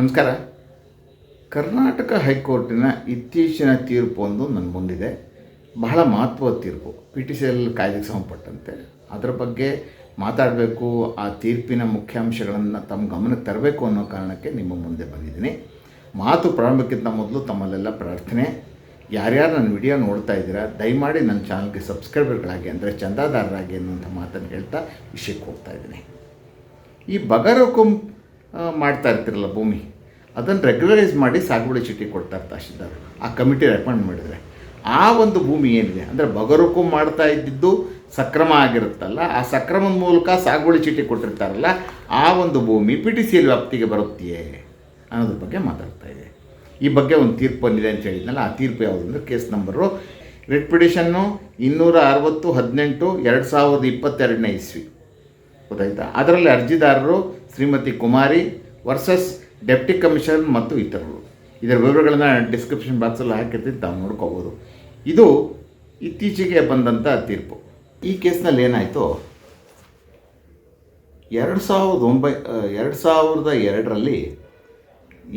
ನಮಸ್ಕಾರ. ಕರ್ನಾಟಕ ಹೈಕೋರ್ಟಿನ ಇತ್ತೀಚಿನ ತೀರ್ಪು ಒಂದು ನನ್ನ ಮುಂದಿದೆ. ಬಹಳ ಮಹತ್ವದ ತೀರ್ಪು. ಪಿ ಟಿ ಸಿ ಎಲ್ ಕಾಯ್ದೆಗೆ ಸಂಬಂಧಪಟ್ಟಂತೆ. ಅದರ ಬಗ್ಗೆ ಮಾತಾಡಬೇಕು, ಆ ತೀರ್ಪಿನ ಮುಖ್ಯಾಂಶಗಳನ್ನು ತಮ್ಮ ಗಮನಕ್ಕೆ ತರಬೇಕು ಅನ್ನೋ ಕಾರಣಕ್ಕೆ ನಿಮ್ಮ ಮುಂದೆ ಬಂದಿದ್ದೀನಿ. ಮಾತು ಪ್ರಾರಂಭಕ್ಕಿಂತ ಮೊದಲು ತಮ್ಮಲ್ಲೆಲ್ಲ ಪ್ರಾರ್ಥನೆ. ಯಾರ್ಯಾರು ನನ್ನ ವಿಡಿಯೋ ನೋಡ್ತಾ ಇದ್ದೀರಾ, ದಯಮಾಡಿ ನನ್ನ ಚಾನಲ್ಗೆ ಸಬ್ಸ್ಕ್ರೈಬರ್ಗಳಾಗಿ ಅಂದರೆ ಚಂದಾದಾರರಾಗಿ ಅನ್ನುವಂಥ ಮಾತನ್ನು ಹೇಳ್ತಾ ವಿಷಯಕ್ಕೆ ಹೋಗ್ತಾ ಇದ್ದೀನಿ. ಈ ಬಗರಕುಂ ಮಾಡ್ತಾ ಇರ್ತಿರಲ್ಲ ಭೂಮಿ ಅದನ್ನು ರೆಗ್ಯುಲರೈಸ್ ಮಾಡಿ ಸಾಗುವಳಿ ಚೀಟಿ ಕೊಡ್ತಾರೆ ತಹಶೀಲ್ದಾರ್. ಆ ಕಮಿಟಿ ರೆಕಮೆಂಡ್ ಮಾಡಿದರೆ. ಆ ಒಂದು ಭೂಮಿ ಏನಿದೆ? ಅಂದರೆ ಬಗರುಕು ಮಾಡ್ತಾ ಇದ್ದಿದ್ದು ಸಕ್ರಮ ಆಗಿರುತ್ತಲ್ಲ, ಆ ಸಕ್ರಮದ ಮೂಲಕ ಸಾಗುವಳಿ ಚೀಟಿ ಕೊಟ್ಟಿರ್ತಾರಲ್ಲ, ಆ ಒಂದು ಭೂಮಿ ಪಿ ಟಿ ಸಿ ವ್ಯಾಪ್ತಿಗೆ ಬರುತ್ತೆಯೇ ಅನ್ನೋದ್ರ ಬಗ್ಗೆ ಮಾತಾಡ್ತಾ ಇದೆ. ಈ ಬಗ್ಗೆ ಒಂದು ತೀರ್ಪು ಬಂದಿದೆ ಅಂತ ಹೇಳಿದ್ನಲ್ಲ, ಆ ತೀರ್ಪು ಯಾವುದು ಅಂದರೆ ಕೇಸ್ ನಂಬರು ರಿಟ್ ಪಿಟಿಷನ್ನು ಇನ್ನೂರ ಅರವತ್ತು, ಹದಿನೆಂಟು, ಎರಡು ಸಾವಿರದ ಇಪ್ಪತ್ತೆರಡನೇ ಇಸ್ವಿ. ಗೊತ್ತಾಯ್ತಾ? ಅದರಲ್ಲಿ ಅರ್ಜಿದಾರರು Shrimati Kumari versus deputy commission ಮತ್ತು ಇತರರು. ಇದರ ವಿವರಗಳನ್ನು ಡಿಸ್ಕ್ರಿಪ್ಷನ್ ಬಾಕ್ಸಲ್ಲಿ ಹಾಕಿರ್ತೀನಿ ತಾವು ನೋಡ್ಕೋಬೋದು. ಇದು ಇತ್ತೀಚೆಗೆ ಬಂದಂಥ ತೀರ್ಪು. ಈ ಕೇಸ್ನಲ್ಲಿ ಏನಾಯಿತು? ಎರಡು ಸಾವಿರದ ಒಂಬೈ ಎರಡು ಸಾವಿರದ ಎರಡರಲ್ಲಿ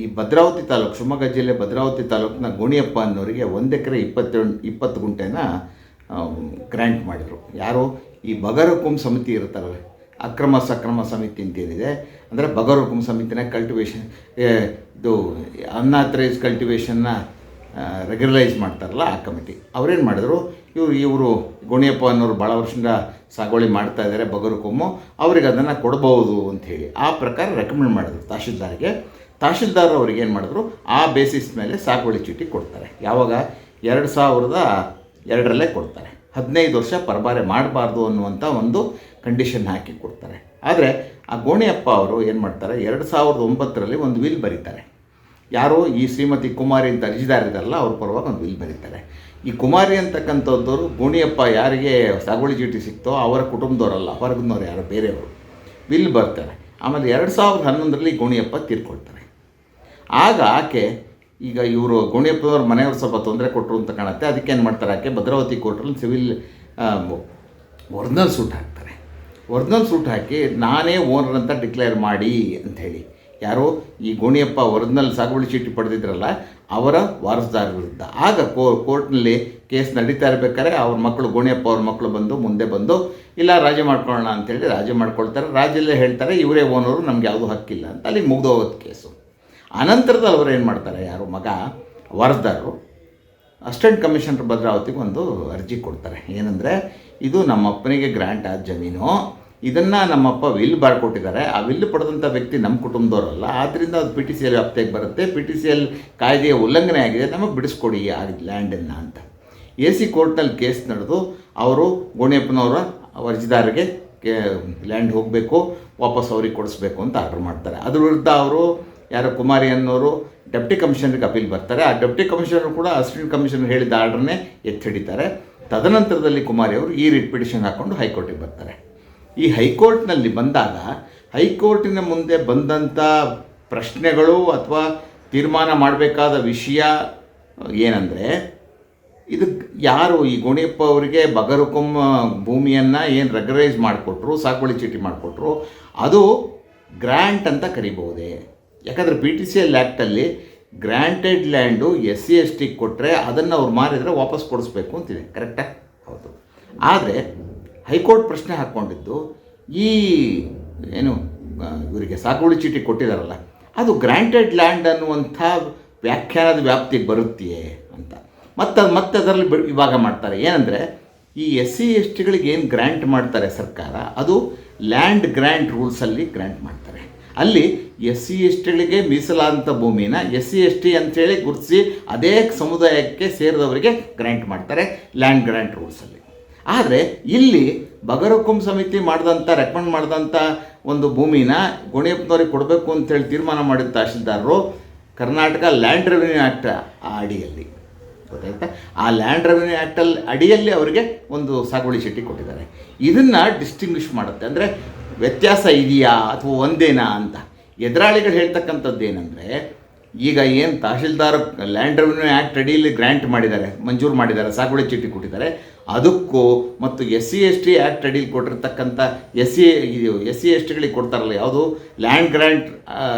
ಈ ಭದ್ರಾವತಿ ತಾಲೂಕು, ಶಿವಮೊಗ್ಗ ಜಿಲ್ಲೆ ಭದ್ರಾವತಿ ತಾಲೂಕಿನ ಗೋಣಿಯಪ್ಪ ಅನ್ನೋರಿಗೆ ಒಂದು ಎಕರೆ ಇಪ್ಪತ್ತೆಂಟು, ಇಪ್ಪತ್ತು ಗುಂಟೆನ ಗ್ರ್ಯಾಂಟ್ ಮಾಡಿದರು. ಯಾರು? ಈ ಬಗರಕುಂ ಸಮಿತಿ ಇರ್ತಾರಲ್ಲ ಅಕ್ರಮ ಸಕ್ರಮ ಸಮಿತಿ ಅಂತೇನಿದೆ ಅಂದರೆ ಬಗರಕುಂ ಸಮಿತಿನ ಕಲ್ಟಿವೇಷನ್ ಇದು ಅನ್ಆಥರೈಸ್ ಕಲ್ಟಿವೇಷನ್ನ ರೆಗ್ಯುಲರೈಸ್ ಮಾಡ್ತಾರಲ್ಲ ಆ ಕಮಿಟಿ ಅವ್ರೇನು ಮಾಡಿದ್ರು, ಇವರು ಇವರು ಗುಣಿಯಪ್ಪ ಅನ್ನೋರು ಭಾಳ ವರ್ಷದಿಂದ ಸಾಗುವಳಿ ಮಾಡ್ತಾ ಇದ್ದಾರೆ ಬಗರುಕೊಮ್ಮು ಅವ್ರಿಗೆ ಅದನ್ನು ಅಂತ ಅಂಥೇಳಿ ಆ ಪ್ರಕಾರ ರೆಕಮೆಂಡ್ ಮಾಡಿದ್ರು ತಹಶೀಲ್ದಾರ್ಗೆ. ತಹಶೀಲ್ದಾರ್ ಅವ್ರಿಗೆ ಏನು ಮಾಡಿದ್ರು, ಆ ಬೇಸಿಸ್ ಮೇಲೆ ಸಾಗುವಳಿ ಚೀಟಿ ಕೊಡ್ತಾರೆ. ಯಾವಾಗ? ಎರಡು ಸಾವಿರದ ಎರಡರಲ್ಲೇ ಕೊಡ್ತಾರೆ. ಹದಿನೈದು ವರ್ಷ ಪರಬಾರೆ ಮಾಡಬಾರ್ದು ಅನ್ನುವಂಥ ಒಂದು ಕಂಡೀಷನ್ ಹಾಕಿ ಕೊಡ್ತಾರೆ. ಆದರೆ ಆ ಗೋಣಿಯಪ್ಪ ಅವರು ಏನು ಮಾಡ್ತಾರೆ? ಎರಡು ಸಾವಿರದ ಒಂಬತ್ತರಲ್ಲಿ ಒಂದು ವಿಲ್ ಬರೀತಾರೆ. ಯಾರು? ಈ ಶ್ರೀಮತಿ ಕುಮಾರಿ ಅಂತ ಅರ್ಜಿದಾರ ಇದ್ದಾರಲ್ಲ, ಅವ್ರ ಪರವಾಗಿ ಒಂದು ವಿಲ್ ಬರೀತಾರೆ. ಈ ಕುಮಾರಿ ಅಂತಕ್ಕಂಥದ್ದವರು ಗೋಣಿಯಪ್ಪ ಯಾರಿಗೆ ಸಾಗುವಳಿ ಚೀಟಿ ಸಿಕ್ತೋ ಅವರ ಕುಟುಂಬದವರಲ್ಲ, ಹೊರಗಿನವ್ರು ಯಾರು? ಬೇರೆಯವರು. ವಿಲ್ ಬರ್ತಾರೆ. ಆಮೇಲೆ ಎರಡು ಸಾವಿರದ ಹನ್ನೊಂದರಲ್ಲಿ ಗೋಣಿಯಪ್ಪ ತೀರ್ಕೊಳ್ತಾರೆ. ಆಗ ಆಕೆ, ಈಗ ಇವರು ಗೋಣಿಯಪ್ಪನವ್ರ ಮನೆಯವ್ರು ಸ್ವಲ್ಪ ತೊಂದರೆ ಕೊಟ್ಟರು ಅಂತ ಕಾಣುತ್ತೆ. ಅದಕ್ಕೆ ಏನು ಮಾಡ್ತಾರೆ ಆಕೆ? ಭದ್ರಾವತಿ ಕೋರ್ಟಲ್ಲಿ ಸಿವಿಲ್ ಒರಿಜಿನಲ್ ಸೂಟ್ ಹಾಕ್ತಾರೆ. ಒರಿಜಿನಲ್ ಸೂಟ್ ಹಾಕಿ ನಾನೇ ಓನರ್ ಅಂತ ಡಿಕ್ಲೇರ್ ಮಾಡಿ ಅಂಥೇಳಿ ಯಾರೋ ಈ ಗೋಣಿಯಪ್ಪ ಒರಿಜಿನಲ್ ಸಾಗುವಳಿ ಚೀಟಿ ಪಡೆದಿದ್ರಲ್ಲ, ಅವರ ವಾರಸದಾರ ವಿರುದ್ಧ ಆಗ ಕೋರ್ಟ್ನಲ್ಲಿ ಕೇಸ್ ನಡೀತಾ ಇರಬೇಕಾದ್ರೆ ಅವ್ರ ಮಕ್ಕಳು ಗೋಣಿಯಪ್ಪ ಅವ್ರ ಮಕ್ಕಳು ಬಂದು, ಮುಂದೆ ಬಂದು, ಇಲ್ಲ ರಾಜಿ ಮಾಡ್ಕೊಳ್ಳೋಣ ಅಂತೇಳಿ ರಾಜಿ ಮಾಡ್ಕೊಳ್ತಾರೆ. ರಾಜ್ಯಲ್ಲೇ ಹೇಳ್ತಾರೆ, ಇವರೇ ಓನರು ನಮ್ಗೆ ಯಾವುದೂ ಹಕ್ಕಿಲ್ಲ ಅಂತ. ಅಲ್ಲಿ ಮುಗ್ದೋಗೋದು ಕೇಸು ಅನಂತರದಲ್ಲಿ ಅವರು ಏನು ಮಾಡ್ತಾರೆ, ಯಾರು ಮಗ, ವಾರಸ್ದಾರರು ಅಸಿಸ್ಟೆಂಟ್ ಕಮಿಷನರ್ ಭದ್ರಾವತಿಗೆ ಒಂದು ಅರ್ಜಿ ಕೊಡ್ತಾರೆ. ಏನಂದರೆ ಇದು ನಮ್ಮಪ್ಪನಿಗೆ ಗ್ರ್ಯಾಂಟ್ ಆದ ಜಮೀನು. ಇದನ್ನು ನಮ್ಮಪ್ಪ ವಿಲ್ ಬರ್ಕೊಟ್ಟಿದ್ದಾರೆ ಆ ವಿಲ್ ಪಡೆದಂಥ ವ್ಯಕ್ತಿ ನಮ್ಮ ಕುಟುಂಬದವರಲ್ಲ ಆದ್ದರಿಂದ ಅದು ಪಿ ಟಿ ಸಿ ಎಲ್ ವ್ಯಾಪ್ತಿಗೆ ಬರುತ್ತೆ. ಪಿ ಟಿ ಸಿ ಎಲ್ ಕಾಯ್ದೆಯ ಉಲ್ಲಂಘನೆ ಆಗಿದೆ. ನಮಗೆ ಬಿಡಿಸ್ಕೊಡಿ ಆ ಲ್ಯಾಂಡನ್ನು ಅಂತ. ಎ ಸಿ ಕೋರ್ಟ್ನಲ್ಲಿ ಕೇಸ್ ನಡೆದು ಅವರು ಗೋಣಿಯಪ್ಪನವರ ಅರ್ಜಿದಾರರಿಗೆ ಲ್ಯಾಂಡ್ ಹೋಗಬೇಕು, ವಾಪಸ್ ಅವ್ರಿಗೆ ಕೊಡಿಸ್ಬೇಕು ಅಂತ ಆರ್ಡರ್ ಮಾಡ್ತಾರೆ. ಅದ್ರ ವಿರುದ್ಧ ಅವರು ಯಾರೋ ಕುಮಾರಿ ಅನ್ನೋರು ಡೆಪ್ಟಿ ಕಮಿಷನರ್ಗೆ ಅಪೀಲ್ ಬರ್ತಾರೆ. ಆ ಡೆಪ್ಟಿ ಕಮಿಷನರ್ ಕೂಡ ಅಸಿಸ್ಟೆಂಟ್ ಕಮಿಷನರ್ ಹೇಳಿದ ಆರ್ಡರ್ನೇ ಎತ್ತಿಡಿತಾರೆ ತದನಂತರದಲ್ಲಿ ಕುಮಾರಿ ಅವರು ಈ ರಿಟ್ ಪಿಟಿಷನ್ ಹಾಕ್ಕೊಂಡು ಹೈಕೋರ್ಟಿಗೆ ಬರ್ತಾರೆ. ಈ ಹೈಕೋರ್ಟ್ನಲ್ಲಿ ಬಂದಾಗ ಹೈಕೋರ್ಟಿನ ಮುಂದೆ ಬಂದಂಥ ಪ್ರಶ್ನೆಗಳು ಅಥವಾ ತೀರ್ಮಾನ ಮಾಡಬೇಕಾದ ವಿಷಯ ಏನಂದರೆ, ಇದು ಯಾರು ಈ ಗುಣಿಯಪ್ಪ ಅವರಿಗೆ ಬಗರುಕುಂ ಭೂಮಿಯನ್ನು ಏನು ರೆಗ್ಯುಲೈಸ್ ಮಾಡಿಕೊಟ್ರು, ಸಾಗುವಳಿ ಚೀಟಿ ಮಾಡಿಕೊಟ್ರು, ಅದು ಗ್ರ್ಯಾಂಟ್ ಅಂತ ಕರಿಬಹುದೇ? ಯಾಕಂದರೆ P T C L ಆ್ಯಕ್ಟಲ್ಲಿ granted land S C S ಟಿಗೆ ಕೊಟ್ಟರೆ ಅದನ್ನು ಅವ್ರು ಮಾರಿದರೆ ವಾಪಸ್ ಕೊಡಿಸ್ಬೇಕು ಅಂತಿದೆ. ಕರೆಕ್ಟಾ ಹೌದು. ಆದರೆ ಹೈಕೋರ್ಟ್ ಪ್ರಶ್ನೆ ಹಾಕ್ಕೊಂಡಿದ್ದು, ಈ ಏನು ಇವರಿಗೆ ಸಾಗುವಳಿ ಚೀಟಿ ಕೊಟ್ಟಿದ್ದಾರಲ್ಲ ಅದು ಗ್ರ್ಯಾಂಟೆಡ್ ಲ್ಯಾಂಡ್ ಅನ್ನುವಂಥ ವ್ಯಾಖ್ಯಾನದ ವ್ಯಾಪ್ತಿಗೆ ಬರುತ್ತೆಯೇ ಅಂತ. ಮತ್ತು, ಮತ್ತೆ ಅದರಲ್ಲಿ ವಿಭಾಗ ಮಾಡ್ತಾರೆ. ಏನಂದರೆ, ಈ ಎಸ್ ಸಿ ಎಸ್ ಟಿಗಳಿಗೆ ಏನು ಗ್ರ್ಯಾಂಟ್ ಮಾಡ್ತಾರೆ ಸರ್ಕಾರ, ಅದು ಲ್ಯಾಂಡ್ ಗ್ರ್ಯಾಂಟ್ ರೂಲ್ಸಲ್ಲಿ ಗ್ರ್ಯಾಂಟ್ ಮಾಡ್ತಾರೆ. ಅಲ್ಲಿ ಎಸ್ ಸಿ ಎಸ್ ಟಿಗಳಿಗೆ ಮೀಸಲಾದಂಥ ಭೂಮಿನ ಎಸ್ ಸಿ ಎಸ್ ಟಿ ಅಂಥೇಳಿ ಗುರುತಿಸಿ ಅದೇ ಸಮುದಾಯಕ್ಕೆ ಸೇರಿದವರಿಗೆ ಗ್ರ್ಯಾಂಟ್ ಮಾಡ್ತಾರೆ ಲ್ಯಾಂಡ್ ಗ್ರ್ಯಾಂಟ್ ರೂಲ್ಸಲ್ಲಿ ಆದರೆ ಇಲ್ಲಿ ಬಗರಕುಂ ಸಮಿತಿ ಮಾಡಿದಂಥ ರೆಕಮೆಂಡ್ ಮಾಡಿದಂಥ ಒಂದು ಭೂಮಿನ ಗೋಣಿಯಪ್ಪನವ್ರಿಗೆ ಕೊಡಬೇಕು ಅಂತೇಳಿ ತೀರ್ಮಾನ ಮಾಡಿದ ತಹಶೀಲ್ದಾರರು ಕರ್ನಾಟಕ ಲ್ಯಾಂಡ್ ರೆವಿನ್ಯೂ ಆ್ಯಕ್ಟ್ ಆ ಅಡಿಯಲ್ಲಿ. ಗೊತ್ತಾಯ್ತಾ ಆ ಲ್ಯಾಂಡ್ ರೆವಿನ್ಯೂ ಆ್ಯಕ್ಟಲ್ಲಿ ಅಡಿಯಲ್ಲಿ ಅವರಿಗೆ ಒಂದು ಸಾಗುವಳಿ ಚೀಟಿ ಕೊಟ್ಟಿದ್ದಾರೆ. ಇದನ್ನು ಡಿಸ್ಟಿಂಗ್ವಿಷ್ ಮಾಡುತ್ತೆ. ಅಂದರೆ ವ್ಯತ್ಯಾಸ ಇದೆಯಾ ಅಥವಾ ಒಂದೇನಾ ಅಂತ. ಎದುರಾಳಿಗಳು ಹೇಳ್ತಕ್ಕಂಥದ್ದು ಏನಂದರೆ, ಈಗ ಏನು ತಹಶೀಲ್ದಾರ್ ಲ್ಯಾಂಡ್ ರೆವಿನ್ಯೂ ಆ್ಯಕ್ಟ್ ಅಡಿಯಲ್ಲಿ ಗ್ರ್ಯಾಂಟ್ ಮಾಡಿದ್ದಾರೆ, ಮಂಜೂರು ಮಾಡಿದ್ದಾರೆ, ಸಾಗುವಳಿ ಚೀಟಿ ಕೊಟ್ಟಿದ್ದಾರೆ. ಅದಕ್ಕೂ ಮತ್ತು S C S T act ಅಡಿಯಲ್ಲಿ ಕೊಟ್ಟಿರ್ತಕ್ಕಂಥ S C S C S ಟಿಗಳಿಗೆ ಕೊಡ್ತಾರಲ್ಲ, ಯಾವುದು? ಲ್ಯಾಂಡ್ ಗ್ರ್ಯಾಂಟ್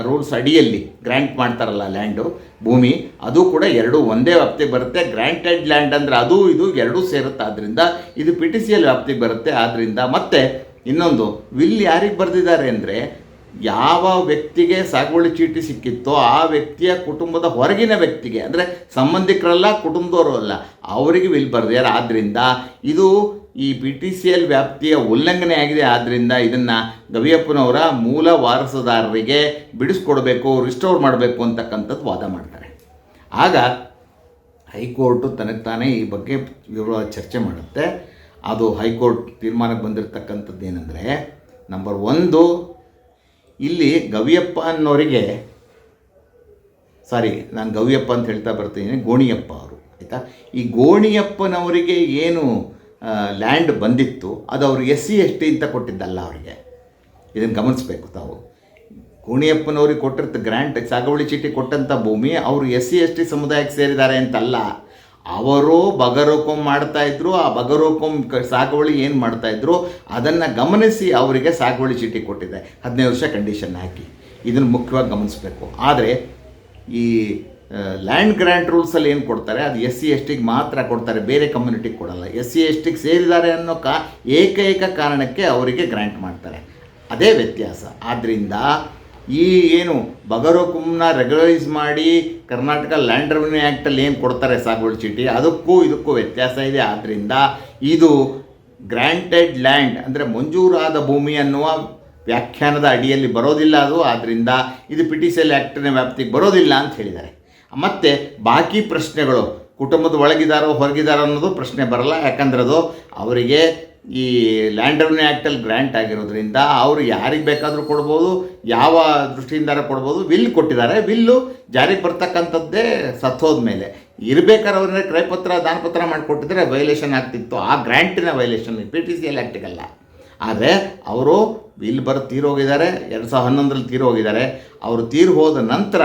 ರೂಲ್ಸ್ ಅಡಿಯಲ್ಲಿ ಗ್ರ್ಯಾಂಟ್ ಮಾಡ್ತಾರಲ್ಲ ಲ್ಯಾಂಡು ಭೂಮಿ, ಅದು ಕೂಡ ಎರಡು ಒಂದೇ ವ್ಯಾಪ್ತಿಗೆ ಬರುತ್ತೆ. ಗ್ರ್ಯಾಂಟೆಡ್ ಲ್ಯಾಂಡ್ ಅಂದರೆ ಅದು, ಇದು ಎರಡೂ ಸೇರುತ್ತೆ. ಆದ್ದರಿಂದ ಇದು ಪಿ ಟಿ ಸಿ ಎಲ್ ವ್ಯಾಪ್ತಿಗೆ ಬರುತ್ತೆ. ಆದ್ದರಿಂದ ಮತ್ತೆ ಇನ್ನೊಂದು ವಿಲ್ ಯಾರಿಗೆ ಬರೆದಿದ್ದಾರೆ ಅಂದರೆ ಯಾವ ವ್ಯಕ್ತಿಗೆ ಸಾಗುವಳಿ ಚೀಟಿ ಸಿಕ್ಕಿತ್ತೋ ಆ ವ್ಯಕ್ತಿಯ ಕುಟುಂಬದ ಹೊರಗಿನ ವ್ಯಕ್ತಿಗೆ, ಅಂದರೆ ಸಂಬಂಧಿಕರಲ್ಲ, ಕುಟುಂಬದವರು ಅಲ್ಲ, ಅವರಿಗೆ ವಿಲ್ ಬರ್ದಿದ್ದಾರೆ ಆದ್ದರಿಂದ ಇದು ಈ ಬಿ ಟಿ ಸಿ ಎಲ್ ವ್ಯಾಪ್ತಿಯ ಉಲ್ಲಂಘನೆ ಆಗಿದೆ. ಆದ್ದರಿಂದ ಇದನ್ನು ಗವಿಯಪ್ಪನವರ ಮೂಲ ವಾರಸುದಾರರಿಗೆ ಬಿಡಿಸ್ಕೊಡ್ಬೇಕು ರಿಸ್ಟೋರ್ ಮಾಡಬೇಕು ಅಂತಕ್ಕಂಥದ್ದು ವಾದ ಮಾಡ್ತಾರೆ. ಆಗ ಹೈಕೋರ್ಟು ತನಗೆ ತಾನೇ ಈ ಬಗ್ಗೆ ಚರ್ಚೆ ಮಾಡುತ್ತೆ. ಅದು ಹೈಕೋರ್ಟ್ ತೀರ್ಮಾನಕ್ಕೆ ಬಂದಿರತಕ್ಕಂಥದ್ದು ಏನಂದರೆ ನಂಬರ್ ಒಂದು ಇಲ್ಲಿ ಗವಿಯಪ್ಪ ಅನ್ನೋರಿಗೆ ಸಾರಿ ನಾನು ಗವಿಯಪ್ಪ ಅಂತ ಹೇಳ್ತಾ ಬರ್ತೀನಿ, ಗೋಣಿಯಪ್ಪ ಅವರು, ಆಯಿತಾ? ಈ ಗೋಣಿಯಪ್ಪನವರಿಗೆ ಏನು ಲ್ಯಾಂಡ್ ಬಂದಿತ್ತು, ಅದು ಅವರು ಎಸ್ ಸಿ ಎಸ್ ಟಿ ಅಂತ ಕೊಟ್ಟಿದ್ದಲ್ಲ ಅವರಿಗೆ. ಇದನ್ನು ಗಮನಿಸಬೇಕು ತಾವು. ಗೋಣಿಯಪ್ಪನವ್ರಿಗೆ ಕೊಟ್ಟಿರ್ತ ಗ್ರ್ಯಾಂಟ್ ಸಾಗುವಳಿ ಚೀಟಿ ಕೊಟ್ಟಂಥ ಭೂಮಿ, ಅವರು ಎಸ್ ಸಿ ಎಸ್ ಟಿ ಸಮುದಾಯಕ್ಕೆ ಸೇರಿದ್ದಾರೆ ಅಂತಲ್ಲ. ಅವರು ಬಗರೋಕಂ ಮಾಡ್ತಾ ಇದ್ರು, ಆ ಬಗರೋಕಂ ಸಾಗುವಳಿ ಏನು ಮಾಡ್ತಾ ಇದ್ರು, ಅದನ್ನು ಗಮನಿಸಿ ಅವರಿಗೆ ಸಾಗುವಳಿ ಚೀಟಿ ಕೊಟ್ಟಿದೆ. ಹದಿನೈದು ವರ್ಷ ಕಂಡೀಷನ್ ಹಾಕಿ. ಇದನ್ನು ಮುಖ್ಯವಾಗಿ ಗಮನಿಸಬೇಕು. ಆದರೆ ಈ ಲ್ಯಾಂಡ್ ಗ್ರ್ಯಾಂಟ್ ರೂಲ್ಸಲ್ಲಿ ಏನು ಕೊಡ್ತಾರೆ, ಅದು ಎಸ್ ಸಿ ಎಸ್ ಟಿಗೆ ಮಾತ್ರ ಕೊಡ್ತಾರೆ, ಬೇರೆ ಕಮ್ಯುನಿಟಿಗೆ ಕೊಡಲ್ಲ. ಎಸ್ ಸಿ ಎಸ್ ಟಿಗೆ ಸೇರಿದ್ದಾರೆ ಅನ್ನೋ ಕಾ, ಏಕೈಕ ಕಾರಣಕ್ಕೆ ಅವರಿಗೆ ಗ್ರ್ಯಾಂಟ್ ಮಾಡ್ತಾರೆ. ಅದೇ ವ್ಯತ್ಯಾಸ. ಆದ್ದರಿಂದ ಈ ಏನು ಬಗರೋಕುಮ್ನ ರೆಗ್ಯುಲರೈಸ್ ಮಾಡಿ ಕರ್ನಾಟಕ ಲ್ಯಾಂಡ್ ರೆವಿನ್ಯೂ ಆ್ಯಕ್ಟಲ್ಲಿ ಏನು ಕೊಡ್ತಾರೆ ಸಾಗುವಳಿ ಚೀಟಿ? ಅದಕ್ಕೂ ಇದಕ್ಕೂ ವ್ಯತ್ಯಾಸ ಇದೆ. ಆದ್ದರಿಂದ ಇದು ಗ್ರ್ಯಾಂಟೆಡ್ ಲ್ಯಾಂಡ್ ಅಂದರೆ ಮಂಜೂರಾದ ಭೂಮಿ ಅನ್ನುವ ವ್ಯಾಖ್ಯಾನದ ಅಡಿಯಲ್ಲಿ ಬರೋದಿಲ್ಲ ಅದು. ಆದ್ದರಿಂದ ಇದು ಪಿ ಟಿ ಸಿ ಎಲ್ ಆ್ಯಕ್ಟಿನ ವ್ಯಾಪ್ತಿಗೆ ಬರೋದಿಲ್ಲ ಅಂತ ಹೇಳಿದ್ದಾರೆ. ಮತ್ತು ಬಾಕಿ ಪ್ರಶ್ನೆಗಳು, ಕುಟುಂಬದ ಒಳಗಿದಾರೋ ಹೊರಗಿದಾರೋ ಅನ್ನೋದು ಪ್ರಶ್ನೆ ಬರಲ್ಲ. ಯಾಕಂದ್ರೆ ಅದು ಅವರಿಗೆ ಈ ಲ್ಯಾಂಡ್ ರೆವಿನ್ಯೂ ಆ್ಯಕ್ಟಲ್ಲಿ ಗ್ರ್ಯಾಂಟ್ ಆಗಿರೋದ್ರಿಂದ ಅವರು ಯಾರಿಗೆ ಬೇಕಾದರೂ ಕೊಡ್ಬೋದು, ಯಾವ ದೃಷ್ಟಿಯಿಂದಾರ ಕೊಡ್ಬೋದು ವಿಲ್ ಕೊಟ್ಟಿದ್ದಾರೆ. ವಿಲ್ಲು ಜಾರಿಗೆ ಬರ್ತಕ್ಕಂಥದ್ದೇ ಸತ್ತೋದ ಮೇಲೆ. ಇರಬೇಕಾದ್ರೆ ಅವ್ರನ್ನ ಕ್ರಯಪತ್ರ, ದಾನಪತ್ರ ಮಾಡಿಕೊಟ್ಟಿದ್ರೆ ವೈಲೇಷನ್ ಆಗ್ತಿತ್ತು. ಆ ಗ್ರ್ಯಾಂಟಿನ violation P T C L ಆ್ಯಕ್ಟಿಗಲ್ಲ ಆದರೆ ಅವರು ವಿಲ್ ಬರೋ ತೀರೋಗಿದ್ದಾರೆ, ಎರಡು ಸಾವಿರದ ಹನ್ನೊಂದರಲ್ಲಿ ತೀರೋಗಿದ್ದಾರೆ. ಅವರು ತೀರು ಹೋದ ನಂತರ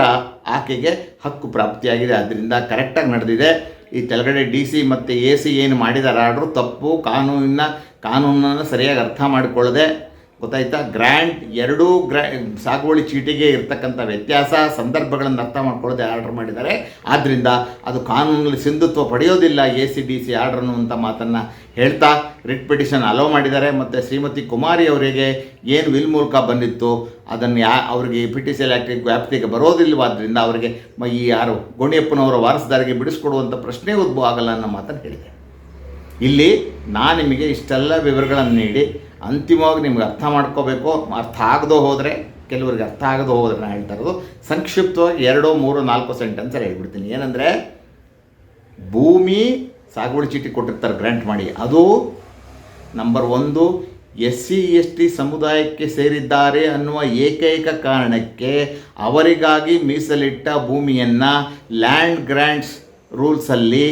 ಆಕೆಗೆ ಹಕ್ಕು ಪ್ರಾಪ್ತಿಯಾಗಿದೆ. ಅದರಿಂದ ಕರೆಕ್ಟಾಗಿ ನಡೆದಿದೆ. ಈ ಕೆಳಗಡೆ ಡಿ ಸಿ ಮತ್ತು ಎ ಸಿ ಏನು ಮಾಡಿದ್ದಾರೆ ಆರ್ಡ್ರು ತಪ್ಪು ಕಾನೂನಿನ ಕಾನೂನನ್ನು ಸರಿಯಾಗಿ ಅರ್ಥ ಮಾಡಿಕೊಳ್ಳದೆ ಗೊತ್ತಾಯ್ತಾ? ಗ್ರ್ಯಾಂಡ್ ಎರಡೂ ಗ್ರ್ಯಾ, ಸಾಗುವಳಿ ಚೀಟಿಗೆ ಇರ್ತಕ್ಕಂಥ ವ್ಯತ್ಯಾಸ, ಸಂದರ್ಭಗಳನ್ನು ಅರ್ಥ ಮಾಡ್ಕೊಳ್ಳದೆ ಆರ್ಡರ್ ಮಾಡಿದ್ದಾರೆ. ಆದ್ದರಿಂದ ಅದು ಕಾನೂನಲ್ಲಿ ಸಿಂಧುತ್ವ ಪಡೆಯೋದಿಲ್ಲ A C D C order ಅಂತ ಮಾತನ್ನು ಹೇಳ್ತಾ ರಿಟ್ ಪಿಟಿಷನ್ ಅಲೋ ಮಾಡಿದ್ದಾರೆ. ಮತ್ತು ಶ್ರೀಮತಿ ಕುಮಾರಿ ಅವರಿಗೆ ಏನು ವಿಲ್ ಮೂಲಕ ಬಂದಿತ್ತು, ಅದನ್ನು ಯಾ, ಅವರಿಗೆ ಪಿ ಟಿ ಸಿ ಎಲ್ ಆ್ಯಕ್ಟಿಗೆ ವ್ಯಾಪ್ತಿಗೆ ಬರೋದಿಲ್ಲವಾದ್ದರಿಂದ ಅವರಿಗೆ ಈ ಯಾರು ಗೋಣಿಯಪ್ಪನವರ ವಾರಸದಾರಿಗೆ ಬಿಡಿಸ್ಕೊಡುವಂಥ ಪ್ರಶ್ನೆ ಉದ್ಭವ ಆಗಲ್ಲ ಅನ್ನೋ ಮಾತನ್ನು ಹೇಳಿದೆ ಇಲ್ಲಿ ನಾನು ನಿಮಗೆ ಇಷ್ಟೆಲ್ಲ ವಿವರಗಳನ್ನು ನೀಡಿ ಅಂತಿಮವಾಗಿ ನಿಮ್ಗೆ ಅರ್ಥ ಮಾಡ್ಕೋಬೇಕು, ಅರ್ಥ ಆಗದೋ ಹೋದರೆ, ಕೆಲವರಿಗೆ ಅರ್ಥ ಆಗದೆ ಹೋದರೆ ನಾನು ಹೇಳ್ತಾ ಇರೋದು ಸಂಕ್ಷಿಪ್ತವಾಗಿ ಎರಡು, ಮೂರು, ನಾಲ್ಕು ಸೆಂಟೆನ್ಸ್ ಹೇಳ್ಬಿಡ್ತೀನಿ. ಏನಂದರೆ, ಭೂಮಿ ಸಾಗುವಳಿ ಚೀಟಿ ಕೊಟ್ಟಿರ್ತಾರೆ ಗ್ರ್ಯಾಂಟ್ ಮಾಡಿ. ಅದು ನಂಬರ್ ಒಂದು, ಎಸ್ ಸಿ ಎಸ್ ಟಿ ಸಮುದಾಯಕ್ಕೆ ಸೇರಿದ್ದಾರೆ ಅನ್ನುವ ಏಕೈಕ ಕಾರಣಕ್ಕೆ ಅವರಿಗಾಗಿ ಮೀಸಲಿಟ್ಟ ಭೂಮಿಯನ್ನು ಲ್ಯಾಂಡ್ ಗ್ರ್ಯಾಂಟ್ಸ್ ರೂಲ್ಸಲ್ಲಿ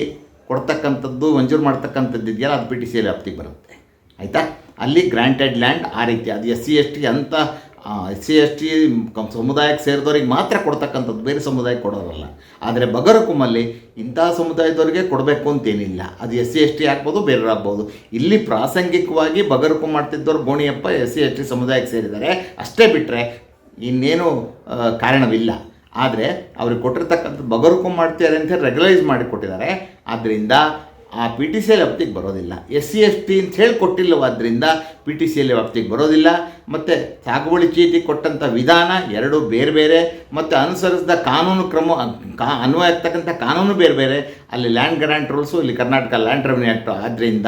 ಕೊಡ್ತಕ್ಕಂಥದ್ದು, ಮಂಜೂರು ಮಾಡ್ತಕ್ಕಂಥದ್ದು ಇದೆಯಲ್ಲ, ಅದು ಪಿ ಟಿ ಸಿಯಲ್ಲಿ ಬರುತ್ತೆ. ಆಯಿತಾ? ಅಲ್ಲಿ ಗ್ರ್ಯಾಂಟೆಡ್ ಲ್ಯಾಂಡ್ ಆ ರೀತಿ. ಅದು ಎಸ್ ಸಿ ಎಸ್ ಟಿ ಅಂತ ಎಸ್ ಸಿ ಎಸ್ ಟಿ ಸಮುದಾಯಕ್ಕೆ ಸೇರಿದವ್ರಿಗೆ ಮಾತ್ರ ಕೊಡ್ತಕ್ಕಂಥದ್ದು. ಬೇರೆ ಸಮುದಾಯಕ್ಕೆ ಕೊಡೋರಲ್ಲ. ಆದರೆ ಬಗರಕುಮಲ್ಲಿ ಇಂಥ ಸಮುದಾಯದವರಿಗೆ ಕೊಡಬೇಕು ಅಂತೇನಿಲ್ಲ. ಅದು ಎಸ್ ಸಿ ಎಸ್ ಟಿ ಆಗ್ಬೋದು, ಬೇರೆಯವ್ರು ಆಗ್ಬೋದು. ಇಲ್ಲಿ ಪ್ರಾಸಂಗಿಕವಾಗಿ ಬಗರಕು ಮಾಡ್ತಿದ್ದವ್ರು Goniyappa S C S T ಸಮುದಾಯಕ್ಕೆ ಸೇರಿದ್ದಾರೆ. ಅಷ್ಟೇ ಬಿಟ್ಟರೆ ಇನ್ನೇನು ಕಾರಣವಿಲ್ಲ. ಆದರೆ ಅವ್ರಿಗೆ ಕೊಟ್ಟಿರ್ತಕ್ಕಂಥ ಬಗರುಕು ಮಾಡ್ತಿದ್ದಾರೆ ಅಂತ ರೆಗ್ಯುಲೈಸ್ ಮಾಡಿ ಕೊಟ್ಟಿದ್ದಾರೆ. ಆದ್ದರಿಂದ ಆ ಪಿ ಟಿ ಸಿ ಎಲ್ ವ್ಯಾಪ್ತಿಗೆ ಬರೋದಿಲ್ಲ. ಎಸ್ ಸಿ ಎಸ್ ಟಿ ಅಂತ ಹೇಳಿ ಕೊಟ್ಟಿಲ್ಲವಾದ್ದರಿಂದ ಪಿ ಟಿ ಸಿ ಎಲ್ ವ್ಯಾಪ್ತಿಗೆ ಬರೋದಿಲ್ಲ. ಮತ್ತು ಸಾಗುವಳಿ ಚೀಟಿ ಕೊಟ್ಟಂಥ ವಿಧಾನ ಎರಡು ಬೇರೆ ಬೇರೆ. ಮತ್ತು ಅನುಸರಿಸಿದ ಕಾನೂನು ಕ್ರಮ, ಕಾ, ಅನ್ವಯ ಆಗ್ತಕ್ಕಂಥ ಕಾನೂನು ಬೇರೆ ಬೇರೆ. ಅಲ್ಲಿ ಲ್ಯಾಂಡ್ ಗ್ರಾಂಟ್ ರೂಲ್ಸು ಇಲ್ಲಿ ಕರ್ನಾಟಕ ಲ್ಯಾಂಡ್ ರೆವಿನ್ಯೂ ಆ್ಯಕ್ಟು ಆದ್ದರಿಂದ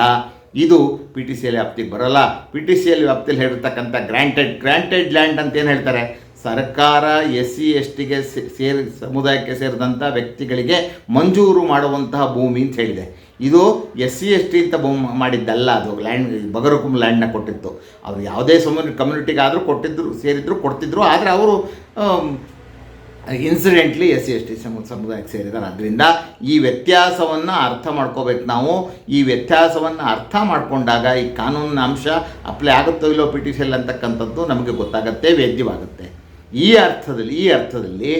ಇದು ಪಿ ಟಿ ಸಿ ಎಲ್ ವ್ಯಾಪ್ತಿಗೆ ಬರೋಲ್ಲ. ಪಿ ಟಿ ಸಿ ಎಲ್ ವ್ಯಾಪ್ತಿಯಲ್ಲಿ ಹೇಳಿರ್ತಕ್ಕಂಥ ಗ್ರ್ಯಾಂಟೆಡ್ ಗ್ರ್ಯಾಂಟೆಡ್ ಲ್ಯಾಂಡ್ ಅಂತ ಏನು ಹೇಳ್ತಾರೆ? ಸರ್ಕಾರ ಎಸ್ ಸಿ ಎಸ್ ಟಿಗೆ ಸೇರಿ, ಸಮುದಾಯಕ್ಕೆ ಸೇರಿದಂಥ ವ್ಯಕ್ತಿಗಳಿಗೆ ಮಂಜೂರು ಮಾಡುವಂತಹ ಭೂಮಿ ಅಂತ ಹೇಳಿದೆ. ಇದು ಎಸ್ ಸಿ ಎಸ್ ಟಿ ಅಂತ ಮಾಡಿದ್ದಲ್ಲ, ಅದು ಲ್ಯಾಂಡ್ ಬಗರಕುಂ ಲ್ಯಾಂಡ್ನ ಕೊಟ್ಟಿತ್ತು. ಅವರು ಯಾವುದೇ ಸಮ ಕಮ್ಯುನಿಟಿಗಾದರೂ ಕೊಟ್ಟಿದ್ದರು ಸೇರಿದ್ರು, ಕೊಡ್ತಿದ್ರು, ಆದರೆ ಅವರು incidentally S C S T ಸಮ, ಸಮುದಾಯಕ್ಕೆ ಸೇರಿದ್ದಾರೆ. ಅದರಿಂದ ಈ ವ್ಯತ್ಯಾಸವನ್ನು ಅರ್ಥ ಮಾಡ್ಕೋಬೇಕು ನಾವು. ಈ ವ್ಯತ್ಯಾಸವನ್ನು ಅರ್ಥ ಮಾಡಿಕೊಂಡಾಗ ಈ ಕಾನೂನಿನ ಅಂಶ ಅಪ್ಲೈ ಆಗುತ್ತೋ ಇಲ್ಲೋ ಪಿ ಟಿ ಅಂತಕ್ಕಂಥದ್ದು ನಮಗೆ ಗೊತ್ತಾಗುತ್ತೆ, ವೇದ್ಯವಾಗುತ್ತೆ. ಈ ಅರ್ಥದಲ್ಲಿ ಈ ಅರ್ಥದಲ್ಲಿ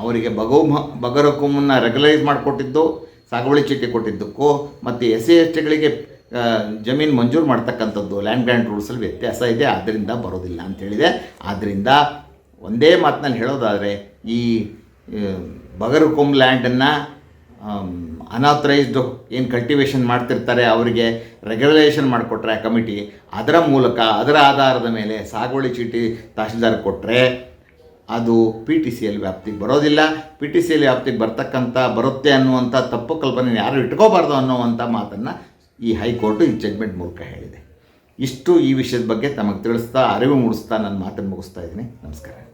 ಅವರಿಗೆ ಬಗೋಮ ಬಗರಕುಮನ್ನು ರೆಗ್ಯುಲೈಸ್ ಮಾಡಿಕೊಟ್ಟಿದ್ದು ಸಾಗುವಳಿ ಚೀಟಿ ಕೊಟ್ಟಿದ್ದಕ್ಕೂ ಮತ್ತು ಎಸ್ ಸಿ ಎಸ್ ಟಿಗಳಿಗೆ ಜಮೀನು ಮಂಜೂರು ಮಾಡ್ತಕ್ಕಂಥದ್ದು ಲ್ಯಾಂಡ್ ಗ್ರ್ಯಾಂಡ್ ರೂಲ್ಸಲ್ಲಿ ವ್ಯತ್ಯಾಸ ಇದೆ ಆದ್ದರಿಂದ ಬರೋದಿಲ್ಲ ಅಂತ ಹೇಳಿದೆ. ಆದ್ದರಿಂದ ಒಂದೇ ಮಾತಿನಲ್ಲಿ ಹೇಳೋದಾದರೆ, ಈ ಬಗರುಕೊಮ್ ಲ್ಯಾಂಡನ್ನು ಅನಾಥರೈಸ್ಡ್ ಏನು ಕಲ್ಟಿವೇಷನ್ ಮಾಡ್ತಿರ್ತಾರೆ, ಅವರಿಗೆ ರೆಗ್ಯುಲೇಷನ್ ಮಾಡಿಕೊಟ್ರೆ ಆ ಕಮಿಟಿ ಅದರ ಮೂಲಕ, ಅದರ ಆಧಾರದ ಮೇಲೆ ಸಾಗುವಳಿ ಚೀಟಿ ತಹಶೀಲ್ದಾರ್ ಕೊಟ್ಟರೆ ಅದು ಪಿ ಟಿ ಸಿ ಎಲ್ ವ್ಯಾಪ್ತಿಗೆ ಬರೋದಿಲ್ಲ. ಪಿ ಟಿ ಸಿ ಎಲ್ ವ್ಯಾಪ್ತಿಗೆ ಬರ್ತಕ್ಕಂಥ ಬರುತ್ತೆ ಅನ್ನುವಂಥ ತಪ್ಪು ಕಲ್ಪನೆ ಯಾರು ಇಟ್ಕೋಬಾರ್ದು ಅನ್ನುವಂಥ ಮಾತನ್ನು ಈ ಹೈಕೋರ್ಟು ಈ ಜಡ್ಮೆಂಟ್ ಮೂಲಕ ಹೇಳಿದೆ. ಇಷ್ಟು ಈ ವಿಷಯದ ಬಗ್ಗೆ ತಮಗೆ ತಿಳಿಸ್ತಾ, ಅರಿವು ಮೂಡಿಸ್ತಾ ನನ್ನ ಮಾತನ್ನು ಮುಗಿಸ್ತಾ ಇದ್ದೀನಿ. ನಮಸ್ಕಾರ.